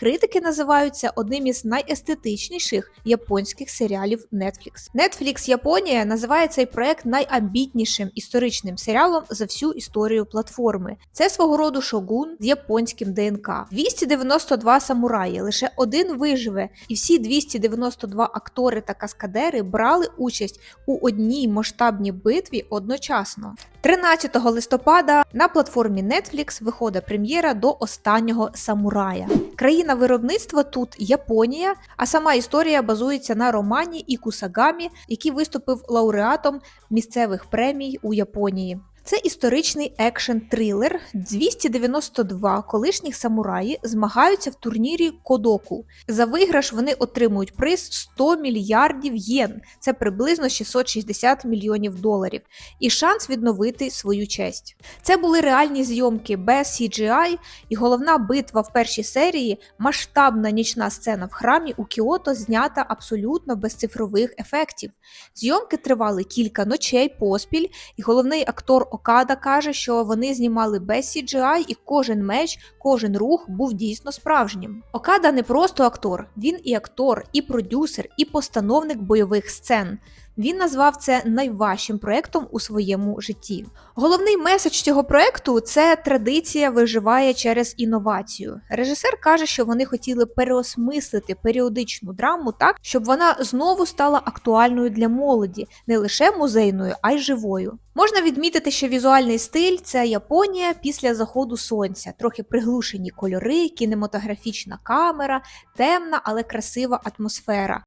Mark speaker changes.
Speaker 1: Критики називають це одним із найестетичніших японських серіалів Netflix. Netflix Японія називає цей проект найамбітнішим історичним серіалом за всю історію платформи. Це свого роду шогун з японським ДНК. 292 самураї, лише один виживе, і всі 292 актори та каскадери брали участь у одній масштабній битві одночасно. 13 листопада на платформі Netflix виходить прем'єра до останнього самурая. Країна виробництва тут Японія, а сама історія базується на романі Ікусагамі, який виступив лауреатом місцевих премій у Японії. Це історичний екшн-трилер. 292 колишніх самураї змагаються в турнірі Кодоку. За виграш вони отримують приз 100 мільярдів єн, це приблизно 660 мільйонів доларів, і шанс відновити свою честь. Це були реальні зйомки без CGI, і головна битва в першій серії масштабна нічна сцена в храмі у Кіото знята абсолютно без цифрових ефектів. Зйомки тривали кілька ночей поспіль, і головний актор Окада каже, що вони знімали без CGI, і кожен меч, кожен рух був дійсно справжнім. Окада не просто актор, він і актор, і продюсер, і постановник бойових сцен. Він назвав це найважчим проектом у своєму житті. Головний меседж цього проекту це традиція виживає через інновацію. Режисер каже, що вони хотіли переосмислити періодичну драму так, щоб вона знову стала актуальною для молоді, не лише музейною, а й живою. Можна відмітити, що візуальний стиль це Японія після заходу сонця, трохи приглушені кольори, кінематографічна камера, темна, але красива атмосфера.